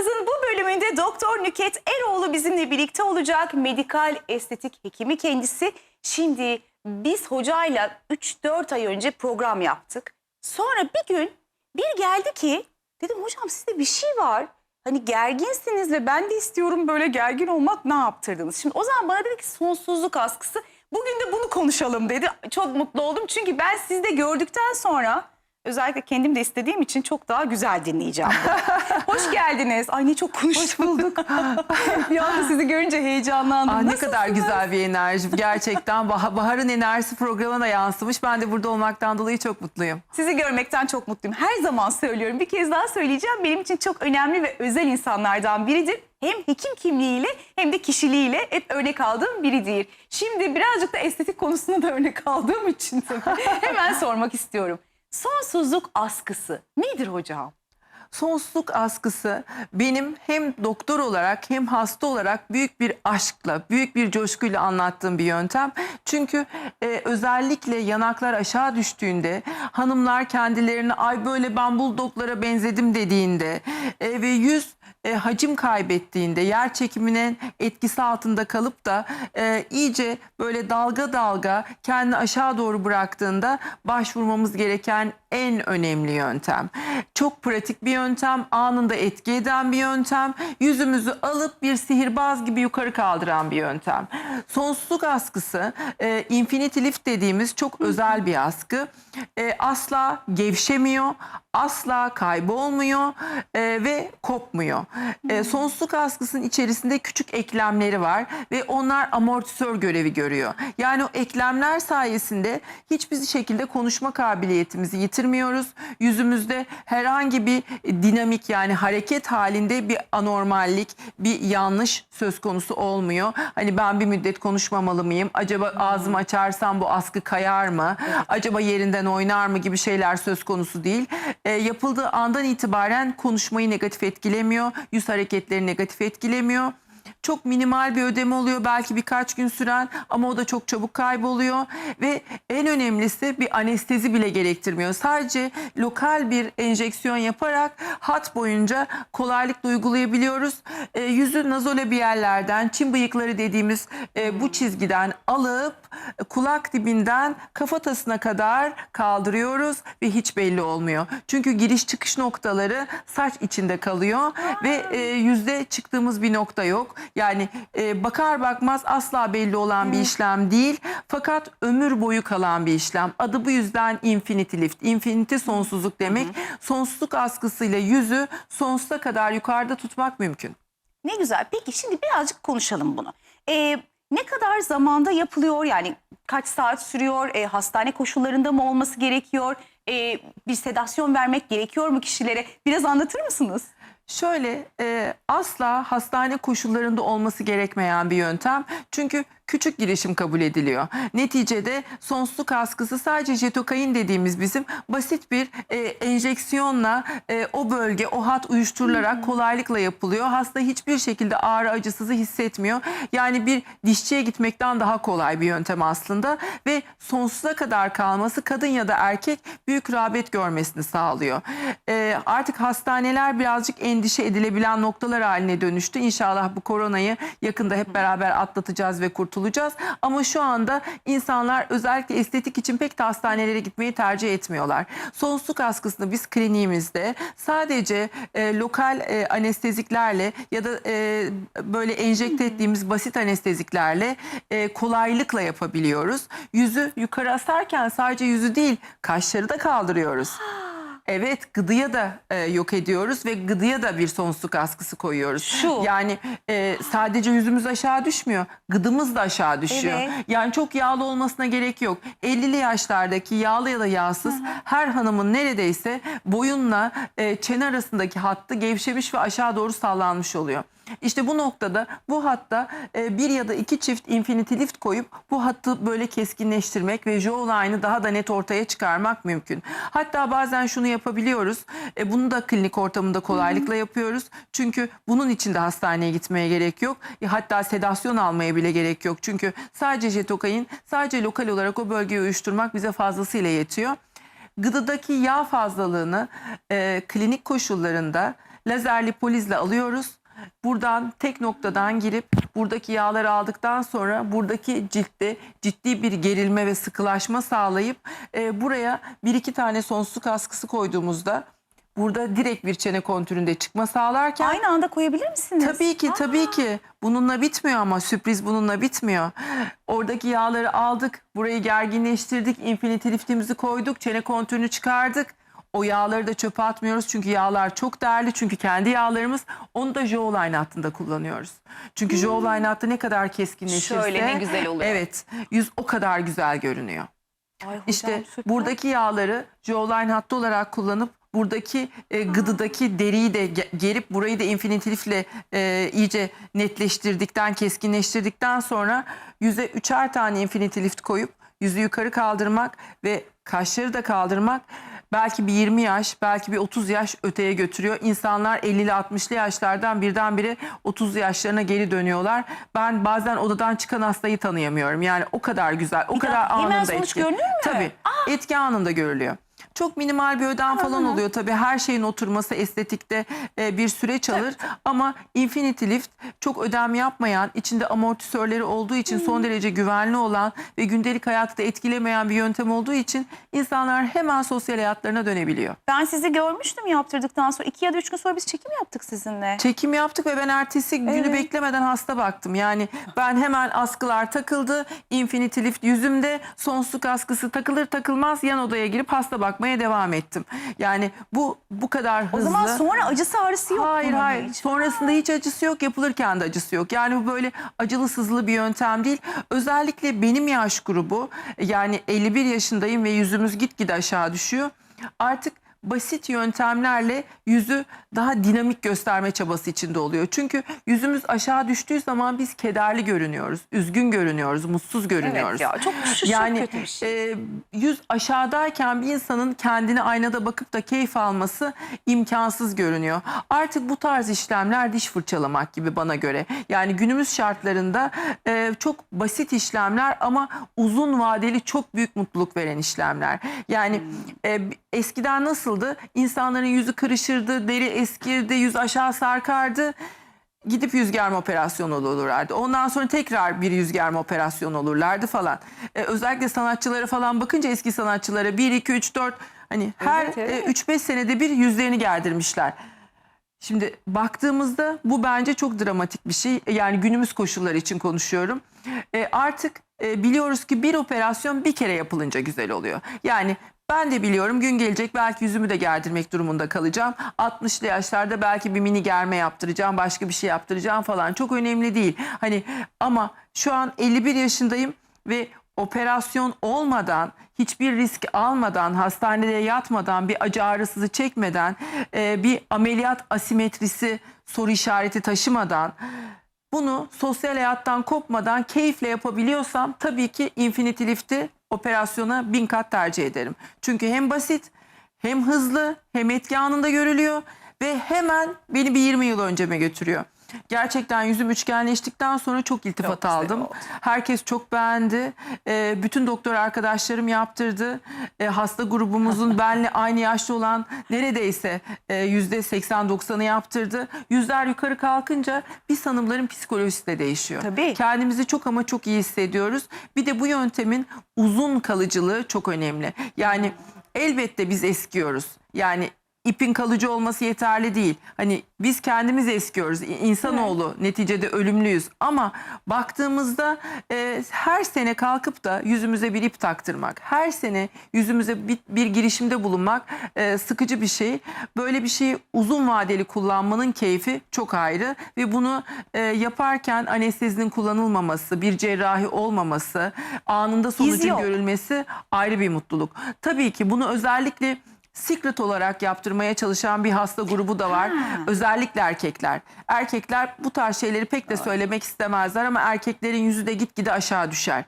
Programımızın bu bölümünde Doktor Nüket Eroğlu bizimle birlikte olacak. Medikal estetik hekimi kendisi. Şimdi biz hocayla 3-4 ay önce program yaptık. Sonra bir gün bir geldi ki dedim hocam sizde bir şey var. Hani gerginsiniz ve ben de istiyorum böyle gergin olmak ne yaptırdınız? Şimdi o zaman bana dedi ki sonsuzluk askısı. Bugün de bunu konuşalım dedi. Çok mutlu oldum çünkü ben sizde gördükten sonra özellikle kendim de istediğim için çok daha güzel dinleyeceğim. Hoş geldiniz. Ay ne çok konuştuk. bulduk. bir anda sizi görünce heyecanlandım. Ah, ne Nasılsınız? kadar güzel bir enerji. Gerçekten Bah- Bahar'ın enerjisi programına yansımış. Ben de burada olmaktan dolayı çok mutluyum. Sizi görmekten çok mutluyum. Her zaman söylüyorum. Bir kez daha söyleyeceğim. Benim için çok önemli ve özel insanlardan biridir. Hem hekim kimliğiyle hem de kişiliğiyle hep örnek aldığım biridir. Şimdi birazcık da estetik konusunda da örnek aldığım için tabii hemen sormak istiyorum. Sonsuzluk askısı nedir hocam? Sonsuzluk askısı benim hem doktor olarak hem hasta olarak büyük bir aşkla, büyük bir coşkuyla anlattığım bir yöntem. Çünkü e, özellikle yanaklar aşağı düştüğünde hanımlar kendilerini ay böyle ben buldoglara benzedim dediğinde e, ve yüz e, hacim kaybettiğinde yer çekiminin etkisi altında kalıp da e, iyice böyle dalga dalga kendini aşağı doğru bıraktığında başvurmamız gereken en önemli yöntem. Çok pratik bir yöntem, anında etki eden bir yöntem, yüzümüzü alıp bir sihirbaz gibi yukarı kaldıran bir yöntem. Sonsuzluk askısı, e, infinity lift dediğimiz çok özel bir askı. E, asla gevşemiyor, asla kaybolmuyor e, ve kopmuyor. E, sonsuzluk askısının içerisinde küçük eklemleri var ve onlar amortisör görevi görüyor. Yani o eklemler sayesinde hiçbir şekilde konuşma kabiliyetimizi yitirmiyoruz. Yüzümüzde herhangi bir dinamik yani hareket halinde bir anormallik, bir yanlış söz konusu olmuyor. Hani ben bir müddet konuşmamalı mıyım? Acaba ağzımı açarsam bu askı kayar mı? Acaba yerinden oynar mı gibi şeyler söz konusu değil. E, yapıldığı andan itibaren konuşmayı negatif etkilemiyor. Yüz hareketleri negatif etkilemiyor. Çok minimal bir ödeme oluyor belki birkaç gün süren ama o da çok çabuk kayboluyor ve en önemlisi bir anestezi bile gerektirmiyor. Sadece lokal bir enjeksiyon yaparak hat boyunca kolaylıkla uygulayabiliyoruz. E, yüzü nazolabiyellerden, çim bıyıkları dediğimiz e, bu çizgiden alıp kulak dibinden kafatasına kadar kaldırıyoruz ve hiç belli olmuyor. Çünkü giriş çıkış noktaları saç içinde kalıyor ve e, yüzde çıktığımız bir nokta yok. Yani e, bakar bakmaz asla belli olan bir işlem değil. Fakat ömür boyu kalan bir işlem. Adı bu yüzden infinity lift. Infinity sonsuzluk demek. Sonsuzluk askısıyla yüzü sonsuza kadar yukarıda tutmak mümkün. Ne güzel. Peki şimdi birazcık konuşalım bunu. Ee, ne kadar zamanda yapılıyor? Yani kaç saat sürüyor? Ee, hastane koşullarında mı olması gerekiyor? Ee, bir sedasyon vermek gerekiyor mu kişilere? Biraz anlatır mısınız? Şöyle e, asla hastane koşullarında olması gerekmeyen bir yöntem. Çünkü küçük girişim kabul ediliyor. Neticede sonsuzluk askısı sadece jetokain dediğimiz bizim basit bir e, enjeksiyonla e, o bölge, o hat uyuşturularak kolaylıkla yapılıyor. Hasta hiçbir şekilde ağrı acısızı hissetmiyor. Yani bir dişçiye gitmekten daha kolay bir yöntem aslında ve sonsuza kadar kalması kadın ya da erkek büyük rağbet görmesini sağlıyor. E, artık hastaneler birazcık endişe edilebilen noktalar haline dönüştü. İnşallah bu koronayı yakında hep beraber atlatacağız ve kurtulacağız. Ama şu anda insanlar özellikle estetik için pek de hastanelere gitmeyi tercih etmiyorlar. Sonsuzluk askısını biz kliniğimizde sadece e, lokal e, anesteziklerle ya da e, böyle enjekte ettiğimiz basit anesteziklerle e, kolaylıkla yapabiliyoruz. Yüzü yukarı asarken sadece yüzü değil kaşları da kaldırıyoruz. Evet gıdıya da e, yok ediyoruz ve gıdıya da bir sonsuzluk askısı koyuyoruz. Şu. Yani e, sadece yüzümüz aşağı düşmüyor. Gıdımız da aşağı düşüyor. Evet. Yani çok yağlı olmasına gerek yok. 50'li yaşlardaki yağlı ya da yağsız her hanımın neredeyse boyunla e, çene arasındaki hattı gevşemiş ve aşağı doğru sallanmış oluyor. İşte bu noktada bu hatta e, bir ya da iki çift infinity lift koyup bu hattı böyle keskinleştirmek ve jawline'ı daha da net ortaya çıkarmak mümkün. Hatta bazen şunu yapabiliyoruz. E, bunu da klinik ortamında kolaylıkla yapıyoruz. Çünkü bunun için de hastaneye gitmeye gerek yok. E, hatta sedasyon almaya bile gerek yok. Çünkü sadece jetokain, sadece lokal olarak o bölgeyi uyuşturmak bize fazlasıyla yetiyor. Gıdadaki yağ fazlalığını e, klinik koşullarında lazerli polizle alıyoruz. Buradan tek noktadan girip buradaki yağları aldıktan sonra buradaki ciltte ciddi bir gerilme ve sıkılaşma sağlayıp e, buraya bir iki tane sonsuzluk askısı koyduğumuzda burada direkt bir çene kontüründe çıkma sağlarken Aynı anda koyabilir misiniz? Tabii ki tabii ki. Bununla bitmiyor ama sürpriz bununla bitmiyor. Oradaki yağları aldık. Burayı gerginleştirdik. Infinity liftimizi koyduk. Çene kontürünü çıkardık. O yağları da çöpe atmıyoruz çünkü yağlar çok değerli. Çünkü kendi yağlarımız onu da jawline hattında kullanıyoruz. Çünkü jawline hattı ne kadar keskinleşirse Hmm. Şöyle ne güzel oluyor. Evet. Yüz o kadar güzel görünüyor. Ay hocam, İşte süper. buradaki yağları jawline hattı olarak kullanıp buradaki e, gıdıdaki deriyi de ge- gerip burayı da infinity lifle e, iyice netleştirdikten, keskinleştirdikten sonra yüze üçer tane infinity lift koyup yüzü yukarı kaldırmak ve kaşları da kaldırmak belki bir 20 yaş, belki bir 30 yaş öteye götürüyor. İnsanlar 50'li 60'lı yaşlardan birdenbire 30 yaşlarına geri dönüyorlar. Ben bazen odadan çıkan hastayı tanıyamıyorum. Yani o kadar güzel, o Bir kadar dakika, hemen anında sonuç etki. görünüyor mu? Tabii. Etki anında görülüyor. Çok minimal bir ödem falan oluyor tabii. Her şeyin oturması estetikte e, bir süreç alır. Ama Infinity Lift çok ödem yapmayan, içinde amortisörleri olduğu için son derece güvenli olan ve gündelik hayatı da etkilemeyen bir yöntem olduğu için insanlar hemen sosyal hayatlarına dönebiliyor. Ben sizi görmüştüm yaptırdıktan sonra. iki ya da üç gün sonra biz çekim yaptık sizinle. Çekim yaptık ve ben ertesi günü Evet. beklemeden hasta baktım. Yani ben hemen askılar takıldı. Infinity Lift yüzümde sonsuzluk askısı takılır takılmaz yan odaya girip hasta bakmaya devam ettim. Yani bu bu kadar hızlı. o zaman sonra acısı ağrısı yok Hayır hayır. hiç. Sonrasında hiç acısı yok. Yapılırken de acısı yok. Yani bu böyle acılı sızlı bir yöntem değil. Özellikle benim yaş grubu yani 51 yaşındayım ve yüzümüz gitgide aşağı düşüyor. Artık basit yöntemlerle yüzü daha dinamik gösterme çabası içinde oluyor. Çünkü yüzümüz aşağı düştüğü zaman biz kederli görünüyoruz, üzgün görünüyoruz, mutsuz görünüyoruz. Evet ya çok şu çok Yani kötü bir şey. e, yüz aşağıdayken bir insanın kendini aynada bakıp da keyif alması imkansız görünüyor. Artık bu tarz işlemler diş fırçalamak gibi bana göre. Yani günümüz şartlarında e, çok basit işlemler ama uzun vadeli çok büyük mutluluk veren işlemler. Yani e, eskiden nasıldı? İnsanların yüzü kırışırdı, deri eskirdi, yüz aşağı sarkardı gidip yüz germe operasyonu olurlardı. Ondan sonra tekrar bir yüz germe operasyonu olurlardı falan. Ee, özellikle sanatçılara falan bakınca eski sanatçılara 1, 2, 3, 4 hani her Evet, evet. 3-5 senede bir yüzlerini gerdirmişler. Şimdi baktığımızda bu bence çok dramatik bir şey. Yani günümüz koşulları için konuşuyorum. E, artık e, biliyoruz ki bir operasyon bir kere yapılınca güzel oluyor. Yani ben de biliyorum gün gelecek belki yüzümü de gerdirmek durumunda kalacağım. 60'lı yaşlarda belki bir mini germe yaptıracağım, başka bir şey yaptıracağım falan. Çok önemli değil. Hani ama şu an 51 yaşındayım ve operasyon olmadan, hiçbir risk almadan, hastanede yatmadan, bir acı ağrısızı çekmeden, e, bir ameliyat asimetrisi soru işareti taşımadan bunu sosyal hayattan kopmadan keyifle yapabiliyorsam tabii ki Infinity Lift'i operasyona bin kat tercih ederim. Çünkü hem basit hem hızlı hem etki anında görülüyor ve hemen beni bir 20 yıl önceme götürüyor. Gerçekten yüzüm üçgenleştikten sonra çok iltifat Çok aldım. oldu. Herkes çok beğendi. Ee, bütün doktor arkadaşlarım yaptırdı. Ee, hasta grubumuzun benle aynı yaşta olan neredeyse e, yüzde 80-90'ı yaptırdı. Yüzler yukarı kalkınca biz hanımların psikolojisi de değişiyor. Tabii. Kendimizi çok ama çok iyi hissediyoruz. Bir de bu yöntemin uzun kalıcılığı çok önemli. Yani elbette biz eskiyoruz. Yani ipin kalıcı olması yeterli değil. Hani biz kendimiz eskiyoruz. İnsanoğlu neticede ölümlüyüz. Ama baktığımızda e, her sene kalkıp da yüzümüze bir ip taktırmak, her sene yüzümüze bir, bir girişimde bulunmak e, sıkıcı bir şey. Böyle bir şeyi uzun vadeli kullanmanın keyfi çok ayrı ve bunu e, yaparken anestezinin kullanılmaması, bir cerrahi olmaması, anında sonucun görülmesi ayrı bir mutluluk. Tabii ki bunu özellikle secret olarak yaptırmaya çalışan bir hasta grubu da var. Özellikle erkekler. Erkekler bu tarz şeyleri pek de söylemek istemezler ama erkeklerin yüzü de gitgide aşağı düşer.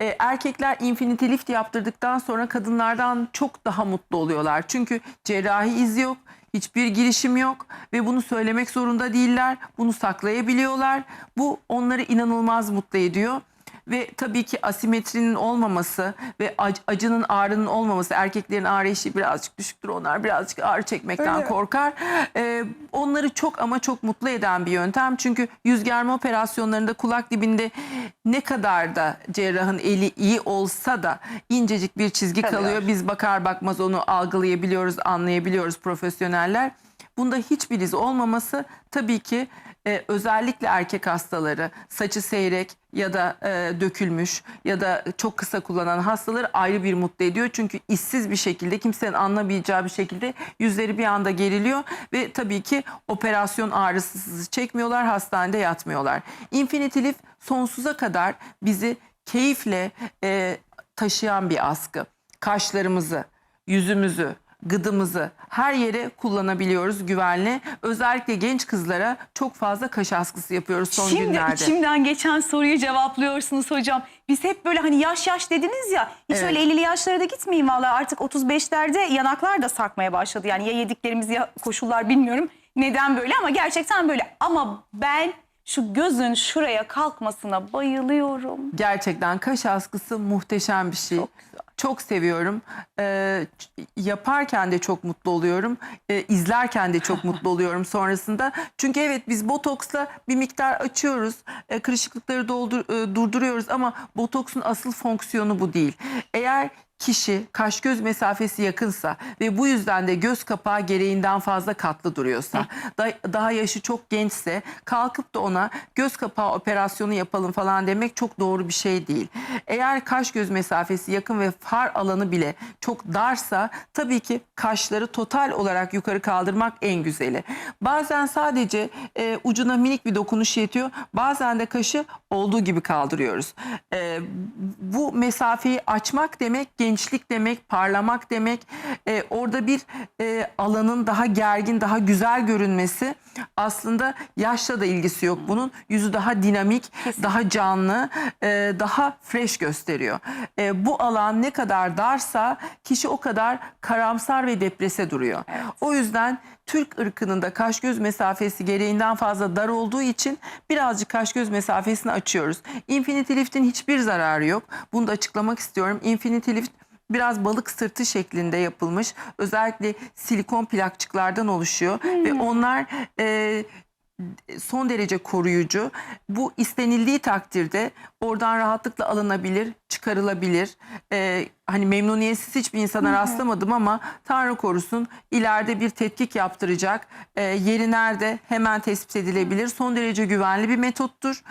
E, erkekler infinity lift yaptırdıktan sonra kadınlardan çok daha mutlu oluyorlar. Çünkü cerrahi iz yok, hiçbir girişim yok ve bunu söylemek zorunda değiller. Bunu saklayabiliyorlar. Bu onları inanılmaz mutlu ediyor. Ve tabii ki asimetrinin olmaması ve ac- acının ağrının olmaması erkeklerin ağrı eşiği birazcık düşüktür. Onlar birazcık ağrı çekmekten Öyle. korkar. Ee, onlar onları çok ama çok mutlu eden bir yöntem. Çünkü yüz germe operasyonlarında kulak dibinde ne kadar da cerrahın eli iyi olsa da incecik bir çizgi Kalıyor. kalıyor. Biz bakar bakmaz onu algılayabiliyoruz, anlayabiliyoruz profesyoneller. Bunda hiçbir iz olmaması tabii ki e, özellikle erkek hastaları saçı seyrek ya da e, dökülmüş ya da çok kısa kullanan hastaları ayrı bir mutlu ediyor. Çünkü işsiz bir şekilde kimsenin anlamayacağı bir şekilde yüzleri bir anda geriliyor ve tabii ki operasyon ağrısı çekmiyorlar hastanede yatmıyorlar. Infinity Lift sonsuza kadar bizi keyifle e, taşıyan bir askı. Kaşlarımızı, yüzümüzü, gıdımızı her yere kullanabiliyoruz güvenli. Özellikle genç kızlara çok fazla kaş askısı yapıyoruz son Şimdi günlerde. içimden geçen soruyu cevaplıyorsunuz hocam. Biz hep böyle hani yaş yaş dediniz ya. Hiç Evet. öyle 50'li yaşlara da gitmeyin valla. Artık 35'lerde yanaklar da sarkmaya başladı. Yani ya yediklerimiz ya koşullar bilmiyorum. Neden böyle ama gerçekten böyle. Ama ben şu gözün şuraya kalkmasına bayılıyorum. Gerçekten kaş askısı muhteşem bir şey. Çok, seviyorum. Ç- yaparken de çok mutlu oluyorum. Ee, izlerken de çok mutlu oluyorum sonrasında. Çünkü evet biz botoksla bir miktar açıyoruz. Ee, kırışıklıkları doldur, e, durduruyoruz ama botoksun asıl fonksiyonu bu değil. Eğer kişi kaş göz mesafesi yakınsa ve bu yüzden de göz kapağı gereğinden fazla katlı duruyorsa, da- daha yaşı çok gençse kalkıp da ona göz kapağı operasyonu yapalım falan demek çok doğru bir şey değil. Eğer kaş göz mesafesi yakın ve far alanı bile çok darsa tabii ki kaşları total olarak yukarı kaldırmak en güzeli. Bazen sadece e, ucuna minik bir dokunuş yetiyor. Bazen de kaşı olduğu gibi kaldırıyoruz. E, bu mesafeyi açmak demek gençlik demek, parlamak demek. E, orada bir e, alanın daha gergin, daha güzel görünmesi aslında yaşla da ilgisi yok bunun. Yüzü daha dinamik, daha canlı, e, daha fresh gösteriyor. E, bu alan ne kadar darsa kişi o kadar karamsar ve deprese duruyor. O yüzden Türk ırkının da kaş göz mesafesi gereğinden fazla dar olduğu için birazcık kaş göz mesafesini açıyoruz. Infinity Lift'in hiçbir zararı yok. Bunu da açıklamak istiyorum. Infinity Lift biraz balık sırtı şeklinde yapılmış. Özellikle silikon plakçıklardan oluşuyor ve onlar e, son derece koruyucu. Bu istenildiği takdirde oradan rahatlıkla alınabilir, çıkarılabilir. Ee, hani memnuniyetsiz hiçbir insana rastlamadım ama Tanrı korusun ileride bir tetkik yaptıracak. Ee, yeri nerede hemen tespit edilebilir. Son derece güvenli bir metottur.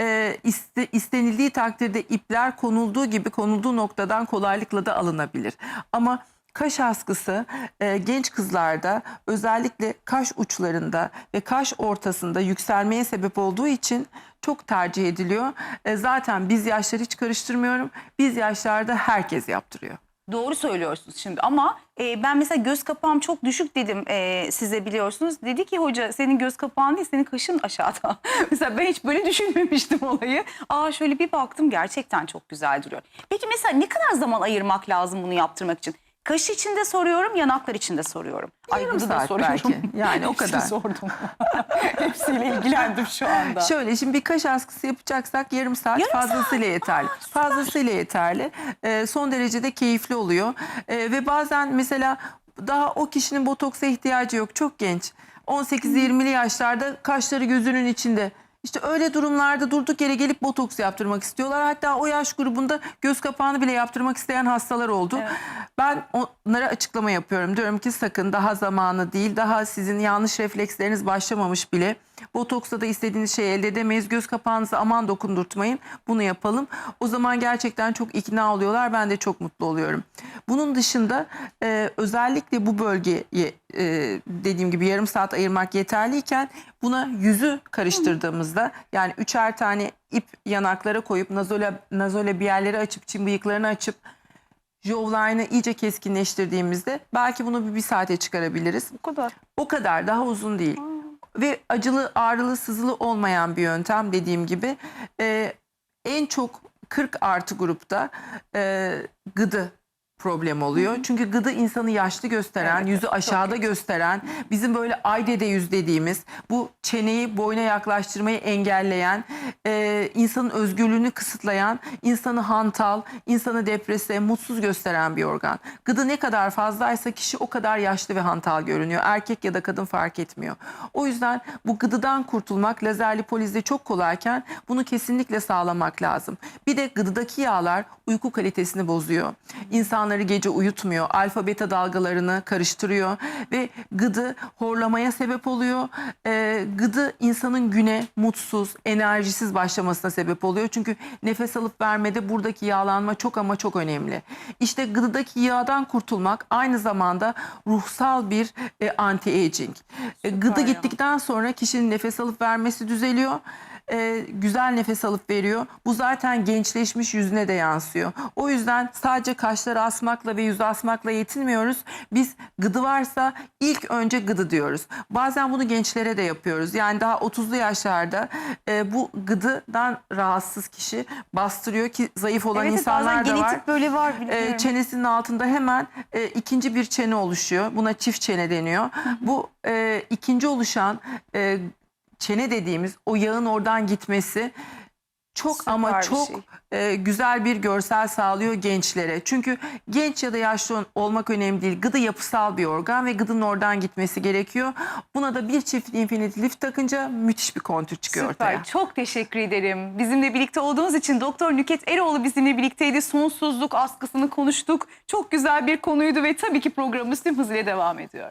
Ee, iste- istenildiği takdirde ipler konulduğu gibi konulduğu noktadan kolaylıkla da alınabilir. Ama Kaş askısı e, genç kızlarda özellikle kaş uçlarında ve kaş ortasında yükselmeye sebep olduğu için çok tercih ediliyor. E, zaten biz yaşları hiç karıştırmıyorum. Biz yaşlarda herkes yaptırıyor. Doğru söylüyorsunuz şimdi ama e, ben mesela göz kapağım çok düşük dedim e, size biliyorsunuz. Dedi ki hoca senin göz kapağın değil senin kaşın aşağıda. mesela ben hiç böyle düşünmemiştim olayı. Aa şöyle bir baktım gerçekten çok güzel duruyor. Peki mesela ne kadar zaman ayırmak lazım bunu yaptırmak için? Kaş için de soruyorum, yanaklar için de soruyorum. Yarım burada da saat soruyorum. belki. Yani o Hepsini kadar. sordum. Hepsiyle ilgilendim şu anda. Şöyle şimdi bir kaş askısı yapacaksak yarım saat Yarım fazlasıyla yeterli. Fazlasıyla yeterli. Ee, son derece de keyifli oluyor. Ee, ve bazen mesela daha o kişinin botoksa ihtiyacı yok. Çok genç. 18-20'li yaşlarda kaşları gözünün içinde. İşte öyle durumlarda durduk yere gelip botoks yaptırmak istiyorlar. Hatta o yaş grubunda göz kapağını bile yaptırmak isteyen hastalar oldu. Evet. Ben onlara açıklama yapıyorum. Diyorum ki sakın daha zamanı değil. Daha sizin yanlış refleksleriniz başlamamış bile. Botoksla da istediğiniz şeyi elde edemeyiz. Göz kapağınızı aman dokundurtmayın. Bunu yapalım. O zaman gerçekten çok ikna oluyorlar. Ben de çok mutlu oluyorum. Bunun dışında e, özellikle bu bölgeye e, dediğim gibi yarım saat ayırmak yeterliyken buna yüzü karıştırdığımızda yani üçer tane ip yanaklara koyup nazole, nazole bir yerleri açıp çim bıyıklarını açıp jawline'ı iyice keskinleştirdiğimizde belki bunu bir, bir saate çıkarabiliriz. Bu kadar. O kadar daha uzun değil. Ve acılı, ağrılı, sızılı olmayan bir yöntem dediğim gibi. Ee, en çok 40 artı grupta e, gıdı problem oluyor. Çünkü gıdı insanı yaşlı gösteren, Evet, yüzü aşağıda gösteren, bizim böyle ay dede yüz dediğimiz, bu çeneyi boyuna yaklaştırmayı engelleyen, e, insanın özgürlüğünü kısıtlayan, insanı hantal, insanı deprese, mutsuz gösteren bir organ. Gıdı ne kadar fazlaysa kişi o kadar yaşlı ve hantal görünüyor. Erkek ya da kadın fark etmiyor. O yüzden bu gıdıdan kurtulmak lazerli polizde çok kolayken bunu kesinlikle sağlamak lazım. Bir de gıdıdaki yağlar uyku kalitesini bozuyor. İnsanları gece uyutmuyor. Alfa beta dalgalarını karıştırıyor ve gıdı horlamaya sebep oluyor. Ee, gıdı insanın güne mutsuz, enerjisiz başlamasına sebep oluyor. Çünkü nefes alıp vermede buradaki yağlanma çok ama çok önemli. İşte gıdıdaki yağdan kurtulmak aynı zamanda ruhsal bir e, anti-aging. E, gıdı ya. gittikten sonra kişinin nefes alıp vermesi düzeliyor. E, güzel nefes alıp veriyor. Bu zaten gençleşmiş yüzüne de yansıyor. O yüzden sadece kaşları asmakla ve yüzü asmakla yetinmiyoruz. Biz gıdı varsa ilk önce gıdı diyoruz. Bazen bunu gençlere de yapıyoruz. Yani daha 30'lu yaşlarda e, bu gıdıdan rahatsız kişi bastırıyor ki zayıf olan Evet, insanlar da var. genetik böyle var. E, çenesinin altında hemen e, ikinci bir çene oluşuyor. Buna çift çene deniyor. Bu e, ikinci oluşan e, çene dediğimiz o yağın oradan gitmesi çok Süper ama çok şey. e, güzel bir görsel sağlıyor gençlere. Çünkü genç ya da yaşlı ol- olmak önemli değil. Gıdı yapısal bir organ ve gıdının oradan gitmesi gerekiyor. Buna da bir çift infinity lift takınca müthiş bir kontür çıkıyor Süper. ortaya. Çok teşekkür ederim. Bizimle birlikte olduğunuz için Doktor Nüket Eroğlu bizimle birlikteydi. Sonsuzluk askısını konuştuk. Çok güzel bir konuydu ve tabii ki programımız tüm hızıyla devam ediyor.